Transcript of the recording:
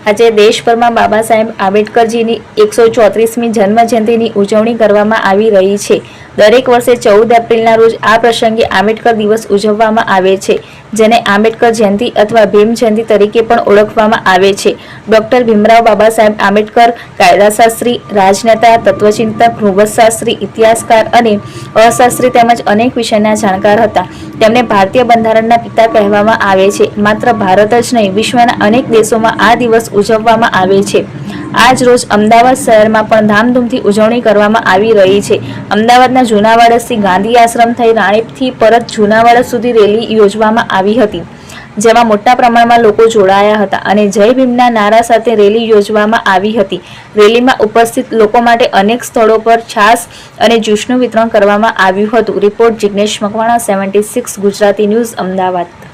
આજે દેશભરમાં બાબા સાહેબ આંબેડકરજીની એકસો ચોત્રીસમી જન્મજયંતિની ઉજવણી કરવામાં આવી રહી છે. દરેક વર્ષે ચૌદ એપ્રિલના રોજ આ પ્રસંગે આંબેડકર દિવસ ઉજવવામાં આવે છે, જેને આંબેડકર જયંતિ અથવા ભીમ જયંતિ તરીકે પણ ઓળખવામાં આવે છે. ડોક્ટર ભીમરાવ બાબા સાહેબ આંબેડકર, કાયદાશાસ્ત્રી, રાજનેતા, તત્વચિંતક ભૂગતશાસ્ત્રી ઇતિહાસકાર અને અશાસ્ત્રી તેમજ અનેક વિષયના જાણકાર હતા. તેમને ભારતીય બંધારણના પિતા કહેવામાં આવે છે. માત્ર ભારત જ નહીં, વિશ્વના અનેક દેશોમાં આ દિવસ ઉજવવામાં આવે છે. આજ રોજ અમદાવાદ શહેરમાં પણ ધામધૂમથી ઉજવણી કરવામાં આવી રહી છે. અમદાવાદના જૂનાવાડસથી ગાંધી આશ્રમ થઈ રાણીપથી પરત જૂનાવાડસ સુધી રેલી યોજવામાં આવી હતી, જેમાં મોટા પ્રમાણમાં લોકો જોડાયા હતા અને જય ભીમના નારા સાથે રેલી યોજવામાં આવી હતી. રેલીમાં ઉપસ્થિત લોકો માટે અનેક સ્થળો પર છાસ અને જ્યુસનું વિતરણ કરવામાં આવ્યું હતું. Report Jignesh Makwana, seventy six, Gujarati news, Ahmedabad.